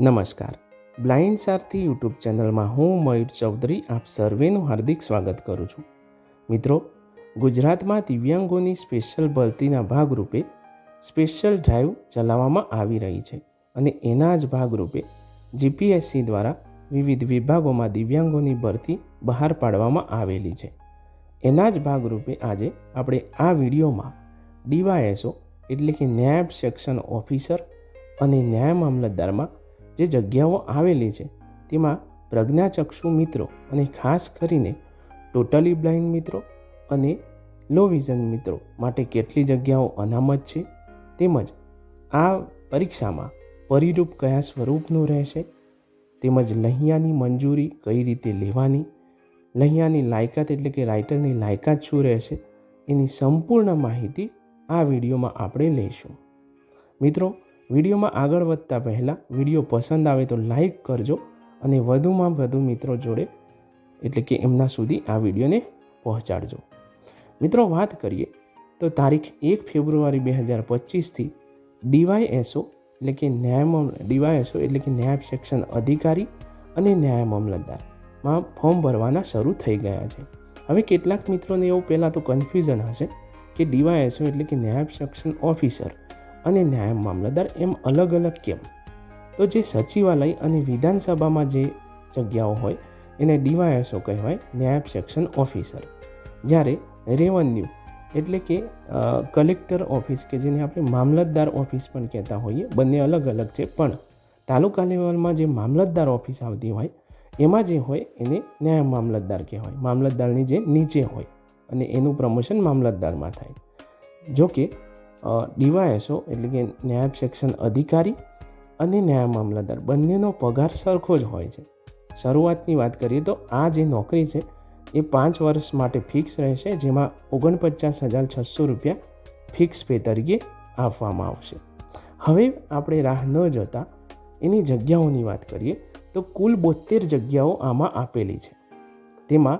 નમસ્કાર. બ્લાઇન્ડ સારથી યુટ્યુબ ચેનલમાં હું મયુર ચૌધરી આપ સર્વેનું હાર્દિક સ્વાગત કરું છું. મિત્રો, ગુજરાતમાં દિવ્યાંગોની સ્પેશિયલ ભરતીના ભાગરૂપે સ્પેશિયલ ડ્રાઈવ ચલાવવામાં આવી રહી છે અને એના જ ભાગરૂપે જીપીએસસી દ્વારા વિવિધ વિભાગોમાં દિવ્યાંગોની ભરતી બહાર પાડવામાં આવેલી છે. એના જ ભાગરૂપે આજે આપણે આ વિડીયોમાં ડીવાયએસઓ એટલે કે ન્યાય સેક્શન ઓફિસર અને ન્યાય મામલતદારમાં જે જગ્યાઓ આવેલી છે, તેમાં પ્રજ્ઞાચક્ષુ મિત્રો અને ખાસ કરીને ટોટલી બ્લાઇન્ડ મિત્રો અને લો વિઝન મિત્રો માટે કેટલી જગ્યાઓ અનામત છે, તેમજ આ પરીક્ષામાં પરિરૂપ કયા સ્વરૂપનું રહેશે, તેમજ લહિયાની મંજૂરી કઈ રીતે લેવાની, લહિયાની લાયકાત એટલે કે રાઇટરની લાયકાત શું રહેશે, એની સંપૂર્ણ માહિતી આ વિડીયોમાં આપણે લઈશું. મિત્રો વિડીયોમાં આગળ વધતા પહેલાં વીડિયો પસંદ આવે તો લાઈક કરજો અને વધુમાં વધુ મિત્રો જોડે એટલે કે એમના સુધી આ વિડીયોને પહોંચાડજો. મિત્રો વાત કરીએ તો તારીખ એક ફેબ્રુઆરી બે હજાર પચીસથી ડીવાયએસઓ એટલે કે ન્યાય ડીવાયએસઓ એટલે કે ન્યાય સેક્શન અધિકારી અને ન્યાય મામલતદારમાં ફોર્મ ભરવાના શરૂ થઈ ગયા છે. હવે કેટલાક મિત્રોને એવું પહેલાં તો કન્ફ્યુઝન હશે કે ડીવાયએસઓ એટલે કે ન્યાય સેક્શન ઓફિસર અને ન્યાય મામલતદાર એમ અલગ અલગ કેમ? તો જે સચિવાલય અને વિધાનસભામાં જે જગ્યાઓ હોય, એને ડીવાયએસઓ કહેવાય ન્યાય સેક્શન ઓફિસર. જ્યારે રેવન્યુ એટલે કે કલેક્ટર ઓફિસ કે જેને આપણે મામલતદાર ઓફિસ પણ કહેતા હોઈએ, બંને અલગ અલગ છે. પણ તાલુકા લેવલમાં જે મામલતદાર ઓફિસ આવતી હોય, એમાં જે હોય એને ન્યાય મામલતદાર કહેવાય. મામલતદારની જે નીચે હોય અને એનું પ્રમોશન મામલતદારમાં થાય. જો કે ડીવાયએસઓ એટલે કે ન્યાય સેક્શન અધિકારી અને ન્યાય મામલતદાર બંનેનો પગાર સરખો જ હોય છે. શરૂઆતની વાત કરીએ તો આ જે નોકરી છે, એ પાંચ વર્ષ માટે ફિક્સ રહેશે, જેમાં ઓગણપચાસ હજાર છસો રૂપિયા ફિક્સ પે તરીકે આપવામાં આવશે. હવે આપણે રાહ ન જતા એની જગ્યાઓની વાત કરીએ તો કુલ બોતેર જગ્યાઓ આમાં આપેલી છે. તેમાં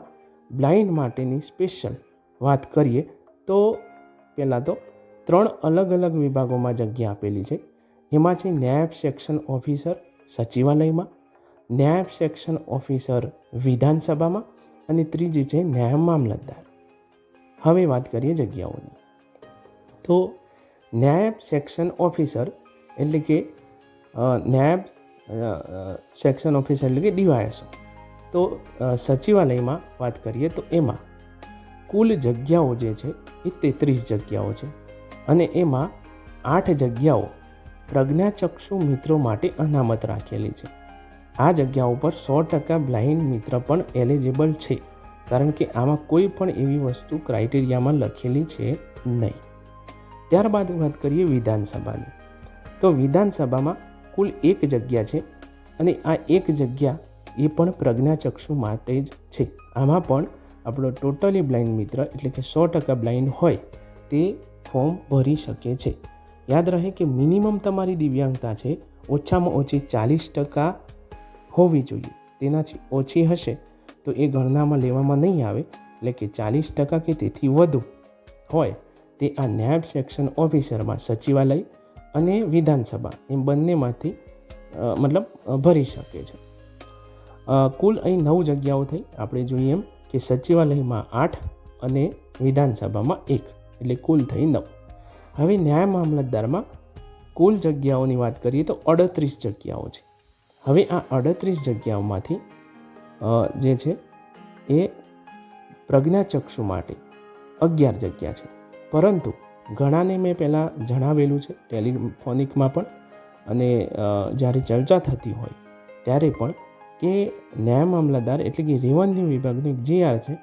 બ્લાઇન્ડ માટેની સ્પેશિયલ વાત કરીએ તો પહેલાં તો ત્રણ અલગ અલગ વિભાગોમાં જગ્યા આપેલી છે. એમાં છે ન્યાય સેક્શન ઓફિસર સચિવાલયમાં ન્યાય સેક્શન ઓફિસર વિધાનસભામાં અને ત્રીજી છે ન્યાય મામલતદાર. હવે વાત કરીએ જગ્યાઓની. તો ન્યાય સેક્શન ઓફિસર એટલે કે નાયબ સેક્શન ઓફિસર એટલે કે ડીવાયએસઓ. તો સચિવાલયમાં વાત કરીએ તો એમાં કુલ જગ્યાઓ જે છે એ તેત્રીસ જગ્યાઓ છે. અને એમાં આઠ જગ્યાઓ પ્રજ્ઞાચક્ષુ મિત્રો માટે અનામત રાખેલી છે. આ જગ્યાઓ પર સો ટકા બ્લાઇન્ડ મિત્ર પણ એલિજિબલ છે, કારણ કે આમાં કોઈ પણ એવી વસ્તુ ક્રાઇટેરિયામાં લખેલી છે નહીં. ત્યારબાદ વાત કરીએ વિધાનસભાની. તો વિધાનસભામાં કુલ એક જગ્યા છે અને આ એક જગ્યા એ પણ પ્રજ્ઞાચક્ષુ માટે જ છે. આમાં પણ આપણો ટોટલી બ્લાઇન્ડ મિત્ર એટલે કે સો ટકા બ્લાઇન્ડ હોય તે ફોર્મ ભરી શકે છે. યાદ રહે કે મિનિમમ તમારી દિવ્યાંગતા છે, ઓછામાં ઓછી ચાલીસ ટકા હોવી જોઈએ. તેનાથી ઓછી હશે તો એ ગણનામાં લેવામાં નહીં આવે, એટલે કે ચાલીસ ટકા કે તેથી વધુ હોય તે આ ન્યાય સેક્શન ઓફિસરમાં સચિવાલય અને વિધાનસભા એમ બંનેમાંથી મતલબ ભરી શકે છે. કુલ અહીં નવ જગ્યાઓ થઈ. આપણે જોઈએ એમ કે સચિવાલયમાં આઠ અને વિધાનસભામાં એક. એટલે કુલ થઈ નવ. હવે ન્યાય મામલતદારમાં કુલ જગ્યાઓની વાત કરીએ તો અડત્રીસ જગ્યાઓ છે. હવે આ અડત્રીસ જગ્યાઓમાંથી જે છે એ પ્રજ્ઞાચક્ષુ માટે અગિયાર જગ્યા છે. પરંતુ ઘણાને મેં પહેલાં જણાવેલું છે ટેલિફોનિકમાં પણ અને જ્યારે ચર્ચા થતી હોય ત્યારે પણ કે ન્યાય મામલતદાર એટલે કે રેવન્યુ વિભાગનું જીઆર છે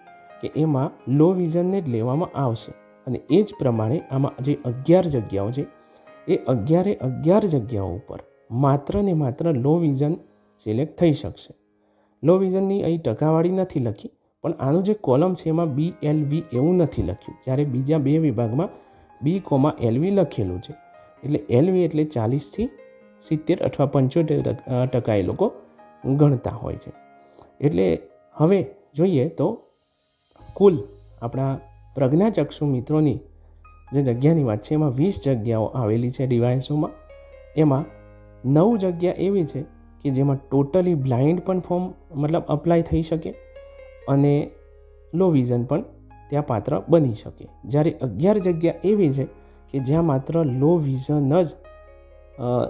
કે એમાં લો વિઝનને જ લેવામાં આવશે. અને એ જ પ્રમાણે આમાં જે અગિયાર જગ્યાઓ છે, એ અગિયારે અગિયાર જગ્યાઓ ઉપર માત્ર ને માત્ર લો વિઝન સિલેક્ટ થઈ શકશે. લો વિઝનની અહીં ટકાવાળી નથી લખી, પણ આનું જે કોલમ છે એમાં બી એલ વી એવું નથી લખ્યું. જ્યારે બીજા બે વિભાગમાં બી કોમા એલવી લખેલું છે. એટલે એલવી એટલે ચાલીસથી સિત્તેર અથવા પંચોતેર ટકા એ લોકો ગણતા હોય છે. એટલે હવે જોઈએ તો કુલ આપણા પ્રજ્ઞાચક્ષુ મિત્રોની જે જગ્યાની વાત છે, એમાં વીસ જગ્યાઓ આવેલી છે ડિવાઇસોમાં એમાં નવ જગ્યા એવી છે કે જેમાં ટોટલી બ્લાઇન્ડ પણ ફોર્મ મતલબ અપ્લાય થઈ શકે અને લો વિઝન પણ ત્યાં પાત્ર બની શકે. જ્યારે અગિયાર જગ્યા એવી છે કે જ્યાં માત્ર લો વિઝન જ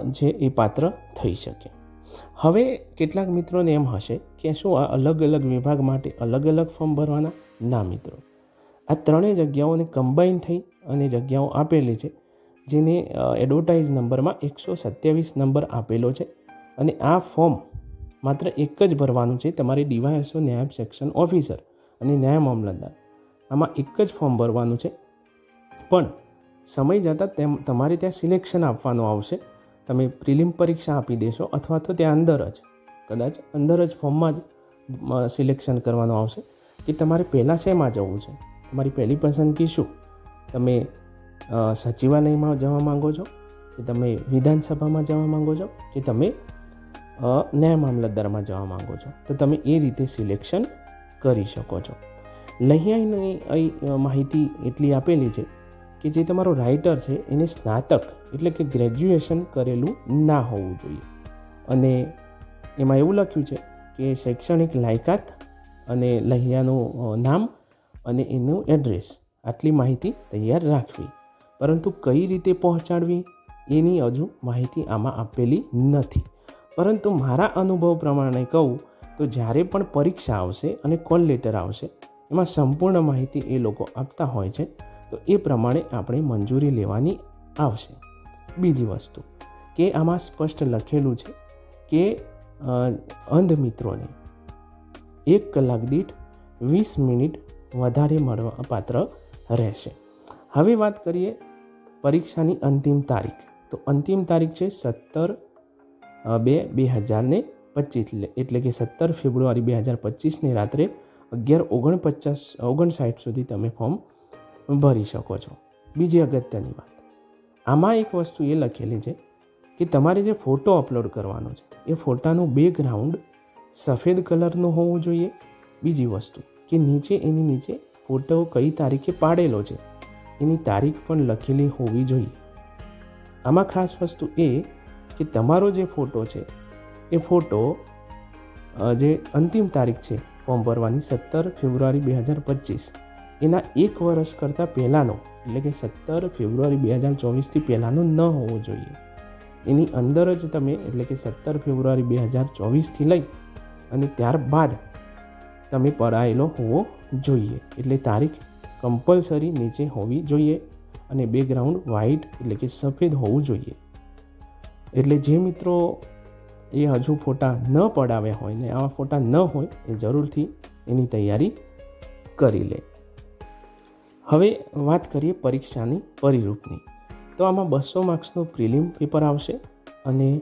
જે એ પાત્ર થઈ શકે. હવે કેટલાક મિત્રોને એમ હશે કે શું આ અલગ અલગ વિભાગ માટે અલગ અલગ ફોર્મ ભરવાના? ના, મિત્રો. આ ત્રણેય જગ્યાઓને કમ્બાઈન થઈ અને જગ્યાઓ આપેલી છે, જેને એડવર્ટાઇઝ નંબરમાં એકસો સત્યાવીસ નંબર આપેલો છે. અને આ ફોર્મ માત્ર એક જ ભરવાનું છે, તમારે ડીવાયએસઓ ન્યાય સેક્શન ઓફિસર અને ન્યાય મામલતદાર. આમાં એક જ ફોર્મ ભરવાનું છે. પણ સમય જતાં તેમ, તમારે ત્યાં સિલેક્શન આપવાનું આવશે. તમે પ્રિલિમ પરીક્ષા આપી દેશો અથવા તો ત્યાં અંદર જ, કદાચ અંદર જ ફોર્મમાં જ સિલેક્શન કરવાનું આવશે કે તમારે પહેલાં શેમાં જવું છે. તમારી પહેલી પસંદગી શું? તમે સચિવાલયમાં જવા માંગો છો? કે તમે વિધાનસભામાં જવા માંગો છો? કે તમે ન્યાય મામલતદારમાં જવા માંગો છો? તો તમે એ રીતે સિલેક્શન કરી શકો છો. લહિયાની અહીં માહિતી એટલી આપેલી છે કે જે તમારો રાઇટર છે, એને સ્નાતક એટલે કે ગ્રેજ્યુએશન કરેલું ના હોવું જોઈએ. અને એમાં એવું લખ્યું છે કે શૈક્ષણિક લાયકાત અને લહિયાનું નામ અને એનું એડ્રેસ આટલી માહિતી તૈયાર રાખવી. પરંતુ કઈ રીતે પહોંચાડવી? એની હજુ માહિતી આમાં આપેલી નથી. પરંતુ મારા અનુભવ પ્રમાણે કહું તો જ્યારે પણ પરીક્ષા આવશે અને કોલ લેટર આવશે, એમાં સંપૂર્ણ માહિતી એ લોકો આપતા હોય છે, તો એ પ્રમાણે આપણે મંજૂરી લેવાની આવશે. બીજી વસ્તુ, કે આમાં સ્પષ્ટ લખેલું છે કે અંધ મિત્રોને એક કલાક દીઠ વીસ મિનિટ વધારે મળવા પાત્ર રહેશે. હવે વાત કરીએ પરીક્ષાની અંતિમ તારીખ. તો અંતિમ તારીખ છે સત્તર બે બે હજારને પચીસ. એટલે કે સત્તર ફેબ્રુઆરી બે હજાર પચીસની રાત્રે અગિયાર ઓગણપચાસ, ઓગણસાઠ સુધી તમે ફોર્મ ભરી શકો છો. બીજી અગત્યની વાત. આમાં એક વસ્તુ એ લખેલી છે કે તમારે જે ફોટો અપલોડ કરવાનો છે, એ ફોટાનું બેકગ્રાઉન્ડ સફેદ કલરનું હોવું જોઈએ. બીજી વસ્તુ કે નીચે એની નીચે ફોટો કઈ તારીખે પાડેલો છે. એની તારીખ પણ લખેલી હોવી જોઈએ. આમાં ખાસ વસ્તુ એ કે તમારો જે ફોટો છે, એ ફોટો જે અંતિમ તારીખ છે, ફોર્મ ભરવાની સત્તર ફેબ્રુઆરી બે હજાર પચીસ, એના એક વર્ષ કરતાં પહેલાંનો, એટલે કે સત્તર ફેબ્રુઆરી બે હજાર ચોવીસથી પહેલાંનો ન હોવો જોઈએ. એની અંદર જ તમે, એટલે કે સત્તર ફેબ્રુઆરી બે હજાર ચોવીસથી લઈ અને ત્યારબાદ તમે પડાયેલો હોવો જોઈએ. એટલે તારીખ કમ્પલસરી નીચે હોવી જોઈએ અને બેકગ્રાઉન્ડ વ્હાઇટ એટલે કે સફેદ હોવું જોઈએ. એટલે જે મિત્રો એ હજુ ફોટા ન પડાવ્યા હોય ને આવા ફોટા ન હોય એ જરૂરથી એની તૈયારી કરી લે. હવે વાત કરીએ પરીક્ષાની પરિરૂપની. તો આમાં બસો માર્ક્સનું પ્રિલિમ પેપર આવશે અને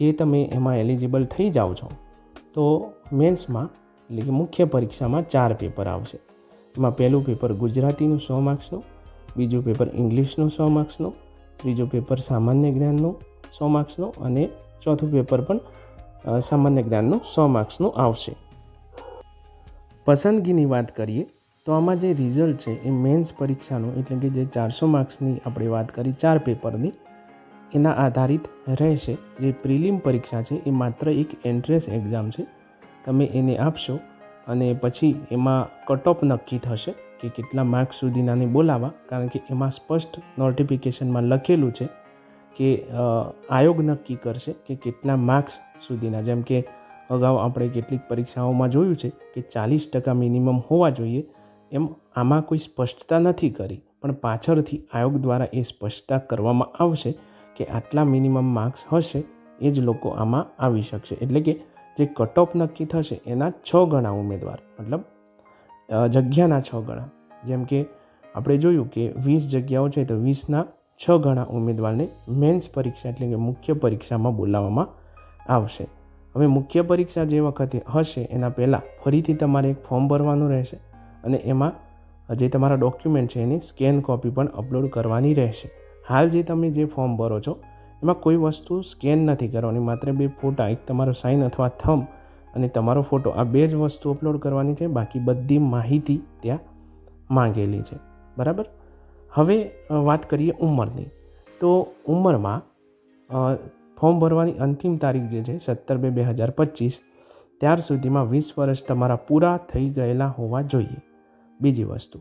એ તમે એમાં એલિજિબલ થઈ જાઓ છો. તો મેન્સમાં એટલે કે મુખ્ય પરીક્ષામાં ચાર પેપર આવશે. એમાં પહેલું પેપર ગુજરાતીનું સો માર્ક્સનું બીજું પેપર ઇંગ્લિશનું સો માર્ક્સનું ત્રીજું પેપર સામાન્ય જ્ઞાનનું સો માર્ક્સનું અને ચોથું પેપર પણ સામાન્ય જ્ઞાનનું સો માર્ક્સનું આવશે. પસંદગીની વાત કરીએ, તો આમાં જે રિઝલ્ટ છે એ મેન્સ પરીક્ષાનું એટલે કે જે ચારસો માર્ક્સની આપણે વાત કરી ચાર પેપરની એના આધારિત રહેશે. જે પ્રિલિમ પરીક્ષા છે એ માત્ર એક એન્ટ્રન્સ એક્ઝામ છે. તમે એને આપશો અને પછી એમાં કટ ઓફ નક્કી થશે કે કેટલા માર્ક્સ સુધીનાને બોલાવા. કારણ કે એમાં સ્પષ્ટ નોટિફિકેશનમાં લખેલું છે કે આયોગ નક્કી કરશે કે કેટલા માર્ક્સ સુધીના. જેમ કે અગાઉ આપણે કેટલીક પરીક્ષાઓમાં જોયું છે કે ચાલીસ ટકા મિનિમમ હોવા જોઈએ. એમ આમાં કોઈ સ્પષ્ટતા નથી કરી. પણ પાછળથી આયોગ દ્વારા એ સ્પષ્ટતા કરવામાં આવશે કે આટલા મિનિમમ માર્ક્સ હશે એ જ લોકો આમાં આવી શકશે. એટલે કે જે કટ ઓફ નક્કી થશે, એના છ ગણા ઉમેદવાર, મતલબ જગ્યાના છ ગણા. જેમ કે આપણે જોયું કે વીસ જગ્યાઓ છે, તો વીસના છ ગણા ઉમેદવારને મેન્સ પરીક્ષા એટલે કે મુખ્ય પરીક્ષામાં બોલાવવામાં આવશે. હવે મુખ્ય પરીક્ષા જે વખતે હશે, એના પહેલાં ફરીથી તમારે એક ફોર્મ ભરવાનું રહેશે અને એમાં જે તમારા ડોક્યુમેન્ટ છે, એની સ્કેન કોપી પણ અપલોડ કરવાની રહેશે. હાલ જે તમે જે ફોર્મ ભરો છો એમાં કોઈ વસ્તુ સ્કેન નથી કરવાની. માત્ર બે ફોટા, એક તમારો સાઇન અથવા થમ અને તમારો ફોટો આ બે જ વસ્તુ અપલોડ કરવાની છે. બાકી બધી માહિતી ત્યાં માંગેલી છે. બરાબર? હવે વાત કરીએ ઉંમરની. તો ઉંમરમાં ફોર્મ ભરવાની અંતિમ તારીખ જે છે, સત્તર બે બે હજાર પચીસ, ત્યાર સુધીમાં વીસ વર્ષ તમારા પૂરા થઈ ગયેલા હોવા જોઈએ. બીજી વસ્તુ.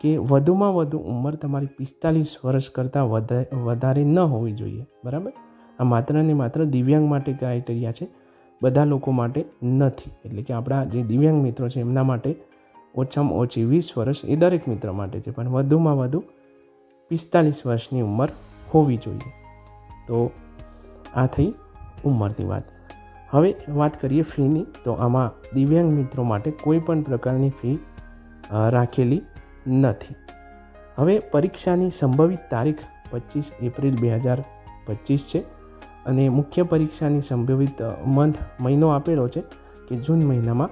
કે વધુમાં વધુ ઉંમર તમારી પિસ્તાલીસ વર્ષ કરતાં વધા, વધારે ન હોવી જોઈએ. બરાબર? આ માત્ર ને માત્ર દિવ્યાંગ માટે ક્રાઇટેરિયા છે. બધા લોકો માટે નથી. એટલે કે આપણા જે દિવ્યાંગ મિત્રો છે, એમના માટે ઓછામાં ઓછી વીસ વર્ષ એ દરેક મિત્ર માટે છે. પણ વધુમાં વધુ પિસ્તાલીસ વર્ષની ઉંમર હોવી જોઈએ. તો આ થઈ ઉંમરની વાત. હવે વાત કરીએ ફીની તો આમાં દિવ્યાંગ મિત્રો માટે કોઈ પણ પ્રકારની ફી રાખેલી નથી. હવે પરીક્ષાની સંભવિત તારીખ પચીસ એપ્રિલ બે હજાર પચીસ છે અને મુખ્ય પરીક્ષાની સંભવિત મંથ મહિનો આપેલો છે કે જૂન મહિનામાં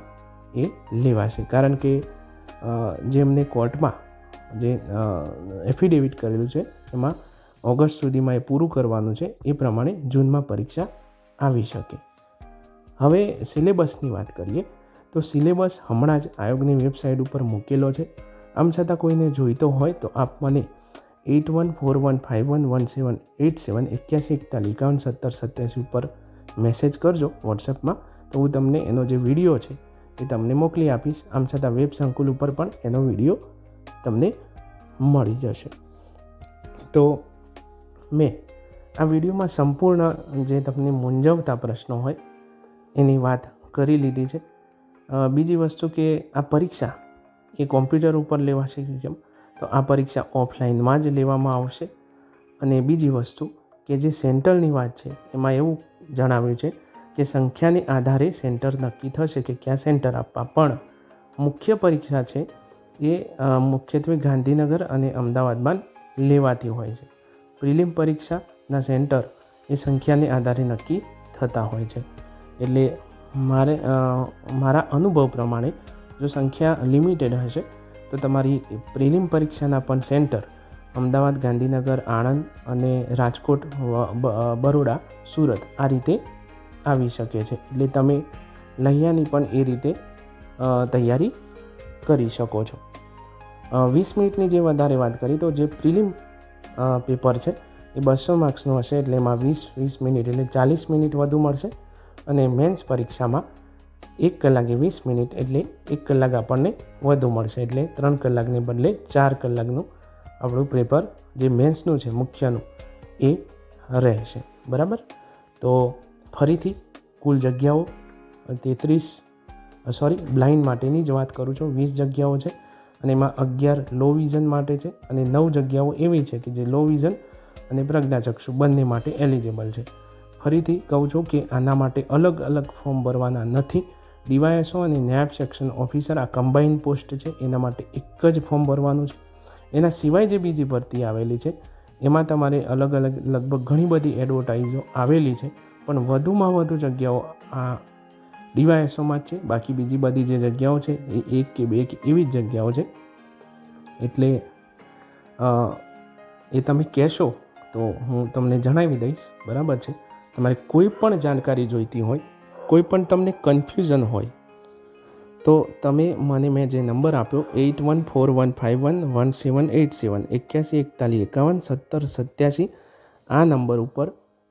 એ લેવાશે. કારણ કે જેમને કોર્ટમાં જે એફિડેવિટ કરેલું છે એમાં ઓગસ્ટ સુધીમાં એ પૂરું કરવાનું છે એ પ્રમાણે જૂનમાં પરીક્ષા આવી શકે. હવે સિલેબસની વાત કરીએ તો સિલેબસ હમણાં જ આયોગની વેબસાઇટ ઉપર મૂકેલો છે. આમ છતાં કોઈને જોઈતો હોય તો આપ મને eight one four one five one one seven eight seven એક્યાસી એકતાલીસ એકાવન સત્તર સત્યાસી ઉપર મેસેજ કરજો વોટ્સએપમાં તો હું તમને એનો જે વીડિયો છે એ તમને મોકલી આપીશ. આમ છતાં વેબ સંકુલ ઉપર પણ એનો વીડિયો તમને મળી જશે. તો મેં આ વિડીયોમાં સંપૂર્ણ જે તમને મૂંઝવતા પ્રશ્નો હોય એની વાત કરી લીધી છે. બીજી વસ્તુ કે આ પરીક્ષા એ કોમ્પ્યુટર ઉપર લેવાશે કે કેમ? તો આ પરીક્ષા ઓફલાઈનમાં જ લેવામાં આવશે. અને બીજી વસ્તુ કે જે સેન્ટરની વાત છે, એમાં એવું જણાવ્યું છે કે સંખ્યાને આધારે સેન્ટર નક્કી થશે કે ક્યાં સેન્ટર આપવા. પણ મુખ્ય પરીક્ષા છે એ મુખ્યત્વે ગાંધીનગર અને અમદાવાદમાં લેવાતી હોય છે. પ્રિલિમ પરીક્ષાના સેન્ટર એ સંખ્યાને આધારે નક્કી થતા હોય છે. એટલે મારે મારા અનુભવ પ્રમાણે જો સંખ્યા લિમિટેડ હશે, તો તમારી પ્રિલિમ પરીક્ષાના પણ સેન્ટર અમદાવાદ, ગાંધીનગર, આણંદ અને રાજકોટ બરોડા, સુરત આ રીતે આવી શકે છે. એટલે તમે લહિયાની પણ એ રીતે તૈયારી કરી શકો છો. વીસ મિનિટની જે વધારે વાત કરી, તો જે પ્રિલિમ પેપર છે, એ બસો માર્ક્સનું હશે, એટલે એમાં વીસ વીસ મિનિટ એટલે ચાલીસ મિનિટ વધુ મળશે. અને મેન્સ પરીક્ષામાં એક કલાકે વીસ મિનિટ એટલે એક કલાક આપણને વધુ મળશે. એટલે ત્રણ કલાકને બદલે ચાર કલાકનું આપણું પેપર જે મેન્સનું છે, મુખ્યનું, એ રહેશે. બરાબર? તો ફરીથી કુલ જગ્યાઓ તેત્રીસ સોરી બ્લાઇન્ડ માટેની જ વાત કરું છું. વીસ જગ્યાઓ છે અને એમાં અગિયાર લો વિઝન માટે છે અને નવ જગ્યાઓ એવી છે કે જે લો વિઝન અને પ્રજ્ઞાચક્ષુ બંને માટે એલિજિબલ છે. ફરીથી કહું છું કે આના માટે અલગ અલગ ફોર્મ ભરવાના નથી. ડીવાયએસઓ અને નેબ સેક્શન ઓફિસર આ કમ્બાઇન પોસ્ટ છે, એના માટે એક જ ફોર્મ ભરવાનું છે. એના સિવાય જે બીજી ભરતી આવેલી છે, એમાં તમારે અલગ અલગ લગભગ ઘણી બધી એડવર્ટાઇઝો આવેલી છે, પણ વધુમાં વધુ જગ્યાઓ આ ડીવાયએસઓમાં જ છે. બાકી બીજી બધી જે જગ્યાઓ છે, એ એક કે બે કે એવી જ જગ્યાઓ છે. એટલે એ તમે કહેશો તો હું તમને જણાવી દઈશ. બરાબર છે? તમારે કોઈ પણ જાણકારી જોઈતી હોય, કોઈ પણ તમને કન્ફ્યુઝન હોય, તો તમે મને મેં જે નંબર આપ્યો eight one four one five one one seven eight seven એક્યાસી, એકતાલીસ, એકાવન, સત્તર, સત્યાસી, આ નંબર ઉપર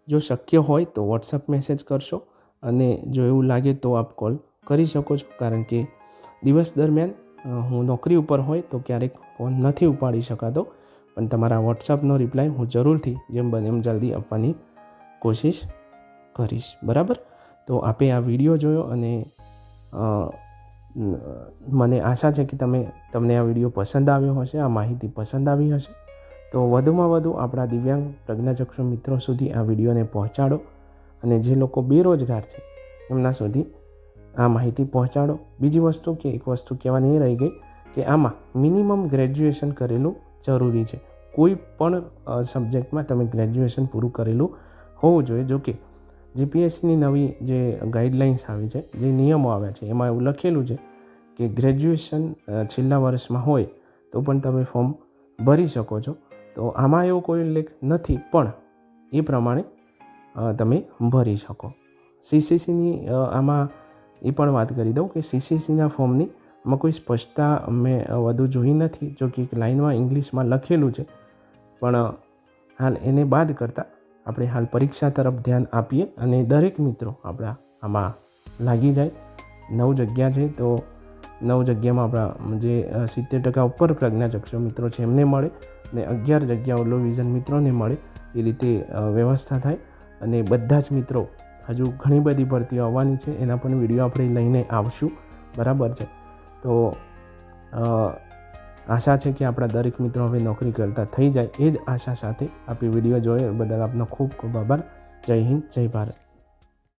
જો શક્ય હોય તો વોટ્સઅપ મેસેજ કરશો અને જો એવું લાગે તો આપ કોલ કરી શકો છો. કારણ કે દિવસ દરમિયાન હું નોકરી ઉપર હોય તો ક્યારેક ફોન નથી ઉપાડી શકાતો, પણ તમારા વોટ્સઅપનો રિપ્લાય હું જરૂરથી જેમ બને એમ જલ્દી આપવાની કોશિશ કરીશ, બરાબર? તો આપે આ વીડિયો જોયો અને મને આશા છે કે તમે, તમને આ વીડિયો પસંદ આવ્યો હશે, આ માહિતી પસંદ આવી હશે. તો વધુમાં વધુ આપણા દિવ્યાંગ પ્રજ્ઞાચક્ષુ મિત્રો સુધી આ વિડીયોને પહોંચાડો અને જે લોકો બેરોજગાર છે, એમના સુધી આ માહિતી પહોંચાડો. બીજી વસ્તુ કે, એક વસ્તુ કહેવાની એ રહી ગઈ કે આમાં મિનિમમ ગ્રેજ્યુએશન કરેલું જરૂરી છે. કોઈ પણ સબ્જેક્ટમાં તમે ગ્રેજ્યુએશન પૂરું કરેલું હોવું જોઈએ. જોકે જીપીએસસીની નવી જે ગાઈડલાઇન્સ આવી છે, જે નિયમો આવ્યા છે, એમાં એવું લખેલું છે કે ગ્રેજ્યુએશન છેલ્લા વર્ષમાં હોય તો પણ તમે ફોર્મ ભરી શકો છો. તો આમાં એવો કોઈ ઉલ્લેખ નથી, પણ એ પ્રમાણે તમે ભરી શકો. સીસીસીની આમાં એ પણ વાત કરી દઉં કે સીસીસીના ફોર્મની આમાં કોઈ સ્પષ્ટતા મેં વધુ જોઈ નથી. જો કે એક લાઇનમાં ઇંગ્લિશમાં લખેલું છે, પણ હાલ એને બાદ કરતાં આપણે હાલ પરીક્ષા તરફ ધ્યાન આપીએ અને દરેક મિત્રો આપણા આમાં લાગી જાય. નવ જગ્યા છે તો નવ જગ્યામાં આપણા જે સિત્તેર ટકા ઉપર પ્રજ્ઞાચક્ષુ મિત્રો છે એમને મળે અને અગિયાર જગ્યાઓ લો વિઝન મિત્રોને મળે એ રીતે વ્યવસ્થા થાય. અને બધા જ મિત્રો હજુ ઘણી બધી ભરતીઓ આવવાની છે એના પણ વીડિયો આપણે લઈને આવશું. બરાબર છે. તો આશા છે કે આપણા દરેક મિત્રો હવે નોકરી કરતા થઈ જાય એ જ આશા સાથે આપણી વીડિયો જોયે બદલ આપનો ખૂબ ખૂબ આભાર. જય હિન્દ, જય ભારત.